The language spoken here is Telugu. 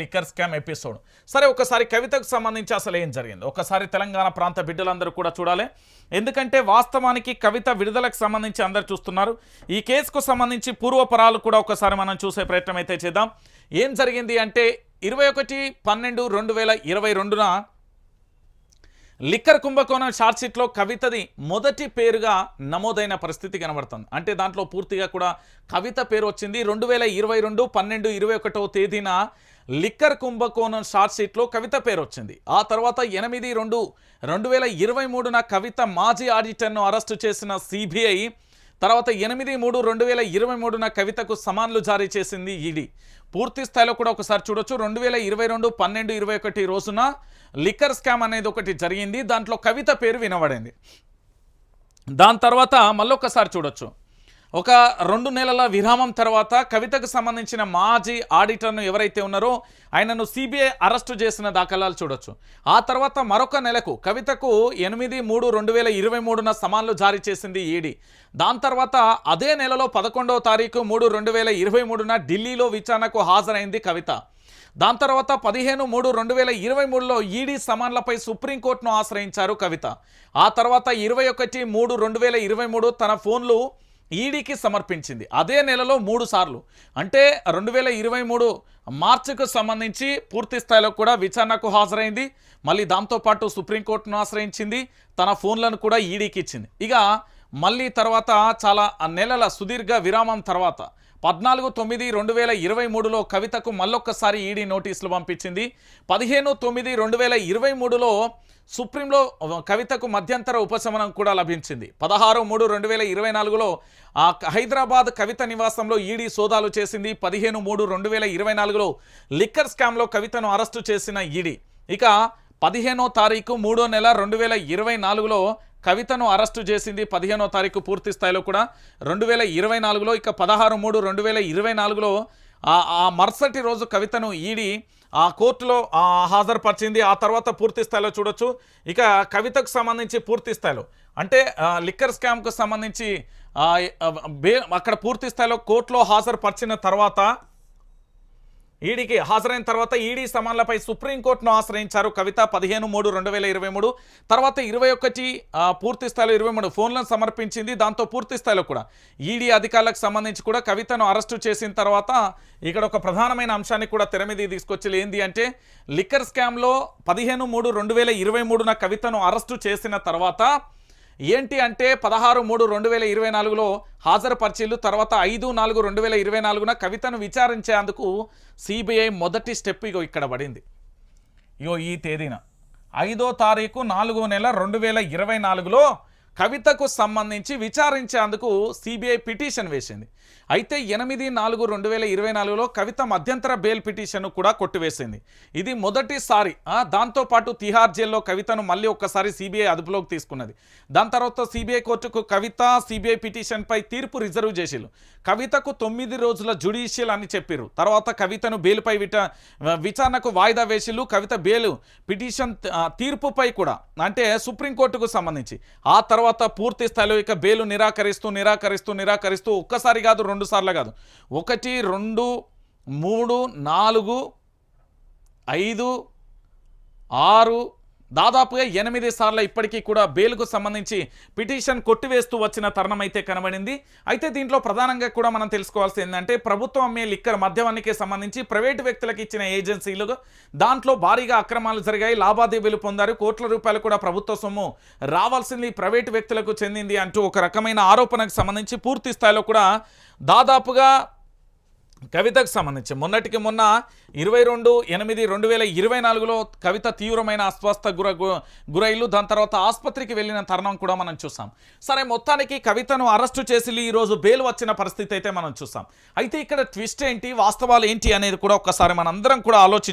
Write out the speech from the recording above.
Liquor scam episode. సరే ఒకసారి కవితకు సంబంధించి అసలు ఏం జరిగింది? ఒకసారి తెలంగాణ ప్రాంత బిడ్డలందరూ కూడా చూడాలి. ఎందుకంటే వాస్తవానికి కవిత విడుదలకు సంబంధించి అందరు చూస్తున్నారు. ఈ కేసుకు సంబంధించి పూర్వపరాలు కూడా ఒకసారి మనం చూసే ప్రయత్నం అయితే చేద్దాం. ఏం జరిగింది అంటే ఇరవై ఒకటి పన్నెండు రెండు వేల ఇరవై రెండున లిక్కర్ కుంభకోణం షార్ట్షీట్లో కవితది మొదటి పేరుగా నమోదైన పరిస్థితి కనబడుతుంది. అంటే దాంట్లో పూర్తిగా కూడా కవిత పేరు వచ్చింది. రెండు వేల ఇరవై రెండు పన్నెండు ఇరవై ఒకటవ తేదీన లిక్కర్ కుంభకోణం షార్ట్షీట్లో కవిత పేరు వచ్చింది. ఆ తర్వాత ఎనిమిది రెండు రెండు వేల ఇరవై మూడున కవిత మాజీ ఆడిటర్ను అరెస్టు చేసిన సిబిఐ తర్వాత ఎనిమిది మూడు రెండు వేల ఇరవై మూడున కవితకు సమాన్లు జారీ చేసింది ఈడీ. పూర్తి స్థాయిలో కూడా ఒకసారి చూడొచ్చు. రెండు వేల ఇరవై రెండు పన్నెండు ఇరవై ఒకటి రోజున లిక్కర్ స్కామ్ అనేది ఒకటి జరిగింది. దాంట్లో కవిత పేరు వినబడింది. దాని తర్వాత మళ్ళొకసారి చూడొచ్చు. ఒక రెండు నెలల విరామం తర్వాత కవితకు సంబంధించిన మాజీ ఆడిటర్ను ఎవరైతే ఉన్నారో ఆయనను సిబిఐ అరెస్టు చేసిన దాఖలాలు చూడొచ్చు. ఆ తర్వాత మరొక నెలకు కవితకు ఎనిమిది మూడు రెండు వేల ఇరవై మూడున సమాన్లు జారీ చేసింది ఈడీ. దాని తర్వాత అదే నెలలో పదకొండవ తారీఖు మూడు రెండు వేల ఇరవై మూడున ఢిల్లీలో విచారణకు హాజరైంది కవిత. దాని తర్వాత పదిహేను మూడు రెండు వేల ఇరవై మూడులో ఈడీ సమాన్లపై సుప్రీంకోర్టును ఆశ్రయించారు కవిత. ఆ తర్వాత ఇరవై ఒకటి మూడు రెండు వేల ఇరవై మూడు తన ఫోన్లు ఈడీకి సమర్పించింది. అదే నెలలో మూడు సార్లు. అంటే రెండు వేల ఇరవై మూడు మార్చికు సంబంధించి పూర్తి స్థాయిలో కూడా విచారణకు హాజరైంది. మళ్ళీ దాంతోపాటు సుప్రీంకోర్టును ఆశ్రయించింది. తన ఫోన్లను కూడా ఈడీకి ఇచ్చింది. ఇక మళ్ళీ తర్వాత చాలా నెలల సుదీర్ఘ విరామం తర్వాత పద్నాలుగు తొమ్మిది రెండు వేల ఇరవై మూడులో కవితకు మళ్ళొక్కసారి ఈడీ నోటీసులు పంపించింది. పదిహేను తొమ్మిది రెండు వేల ఇరవై మూడులో సుప్రీంలో కవితకు మధ్యంతర ఉపశమనం కూడా లభించింది. పదహారు మూడు రెండు వేల ఇరవై నాలుగులో హైదరాబాద్ కవిత నివాసంలో ఈడీ సోదాలు చేసింది. పదిహేను మూడు రెండు వేల ఇరవై నాలుగులో లిక్కర్ స్కామ్లో కవితను అరెస్టు చేసిన ఈడీ. ఇక పదిహేనో తారీఖు మూడో నెల రెండు వేల ఇరవై నాలుగులో కవితను అరెస్టు చేసింది పదిహేనో తారీఖు పూర్తి స్థాయిలో కూడా. రెండు వేల ఇరవై నాలుగులో ఇక పదహారు మూడు రెండు వేల ఇరవై నాలుగులో ఆ మరుసటి రోజు కవితను ఈడి ఆ కోర్టులో హాజరుపరిచింది. ఆ తర్వాత పూర్తి స్థాయిలో చూడొచ్చు. ఇక కవితకు సంబంధించి పూర్తి స్థాయిలో అంటే లిక్కర్ స్కామ్కు సంబంధించి బే అక్కడ పూర్తి స్థాయిలో కోర్టులో హాజరుపరిచిన తర్వాత ఈడీకి హాజరైన తర్వాత ఈడీ సమాన్లపై సుప్రీంకోర్టును ఆశ్రయించారు. కవిత పదిహేను మూడు రెండు వేల ఇరవై మూడు. తర్వాత ఇరవై ఒకటి పూర్తి స్థాయిలో ఇరవై మూడు ఫోన్లను సమర్పించింది. దాంతో పూర్తి స్థాయిలో కూడా ఈడీ అధికారులకు సంబంధించి కూడా కవితను అరెస్టు చేసిన తర్వాత ఇక్కడ ఒక ప్రధానమైన అంశాన్ని కూడా తెర మీద తీసుకొచ్చి ఏంది అంటే లిక్కర్ స్కామ్లో పదిహేను మూడు రెండు వేల ఇరవై మూడున కవితను అరెస్టు చేసిన తర్వాత ఏంటి అంటే పదహారు మూడు రెండు వేల ఇరవై నాలుగులో హాజరుపరిచిల్లు తర్వాత ఐదు నాలుగు రెండు వేల ఇరవై నాలుగున కవితను విచారించేందుకు సిబిఐ మొదటి స్టెప్ ఇగో ఇక్కడ పడింది. ఇగో ఈ తేదీన. ఐదో తారీఖు నాలుగో నెల రెండు వేల ఇరవై నాలుగులో కవితకు సంబంధించి విచారించేందుకు సిబిఐ పిటిషన్ వేసింది. అయితే ఎనిమిది నాలుగు రెండు వేల ఇరవై నాలుగులో కవిత మధ్యంతర బెయిల్ పిటిషన్ కూడా కొట్టివేసింది. ఇది మొదటిసారి దాంతోపాటు తిహార్ జైల్లో కవితను మళ్ళీ ఒక్కసారి సిబిఐ అదుపులోకి తీసుకున్నది. దాని తర్వాత సిబిఐ కోర్టుకు కవిత సిబిఐ పిటిషన్పై తీర్పు రిజర్వ్ చేసిరు కవితకు తొమ్మిది రోజుల జుడిషియల్ అని చెప్పారు తర్వాత కవితను బెయిల్పై విట విచారణకు వాయిదా వేసిల్లు కవిత బెయిల్ పిటిషన్ తీర్పుపై కూడా అంటే సుప్రీంకోర్టుకు సంబంధించి. ఆ తర్వాత పూర్తి స్థాయిలో ఇక బెయిల్ నిరాకరిస్తూ నిరాకరిస్తూ నిరాకరిస్తూ ఒక్కసారి కాదు రెండు సార్లు కాదు. ఒకటి రెండు మూడు నాలుగు ఐదు ఆరు దాదాపుగా ఎనిమిది సార్లు ఇప్పటికీ కూడా బెయిల్కు సంబంధించి పిటిషన్ కొట్టివేస్తూ వచ్చిన తరుణం అయితే కనబడింది. అయితే దీంట్లో ప్రధానంగా కూడా మనం తెలుసుకోవాల్సి ఏంటంటే ప్రభుత్వం అమ్మే లిక్కర్ మద్యవానికి సంబంధించి ప్రైవేటు వ్యక్తులకు ఇచ్చిన ఏజెన్సీలు దాంట్లో భారీగా అక్రమాలు జరిగాయి లావాదేవీలు పొందారు కోట్ల రూపాయలు కూడా ప్రభుత్వ సొమ్ము రావాల్సింది ప్రైవేటు వ్యక్తులకు చెందింది అంటూ ఒక రకమైన ఆరోపణకు సంబంధించి పూర్తి స్థాయిలో కూడా దాదాపుగా కవితకు సంబంధించి. మొన్నటికి మొన్న ఇరవై రెండు ఎనిమిది రెండు వేల ఇరవై నాలుగులో కవిత తీవ్రమైన అస్వస్థ గుర గు- గురైలు దాని తర్వాత ఆసుపత్రికి వెళ్ళిన తరుణం కూడా మనం చూసాం. సరే మొత్తానికి కవితను అరెస్టు చేసి ఈరోజు బెయిల్ వచ్చిన పరిస్థితి అయితే మనం చూసాం. అయితే ఇక్కడ ట్విస్ట్ ఏంటి? వాస్తవాలు ఏంటి అనేది కూడా ఒక్కసారి మనందరం కూడా ఆలోచించ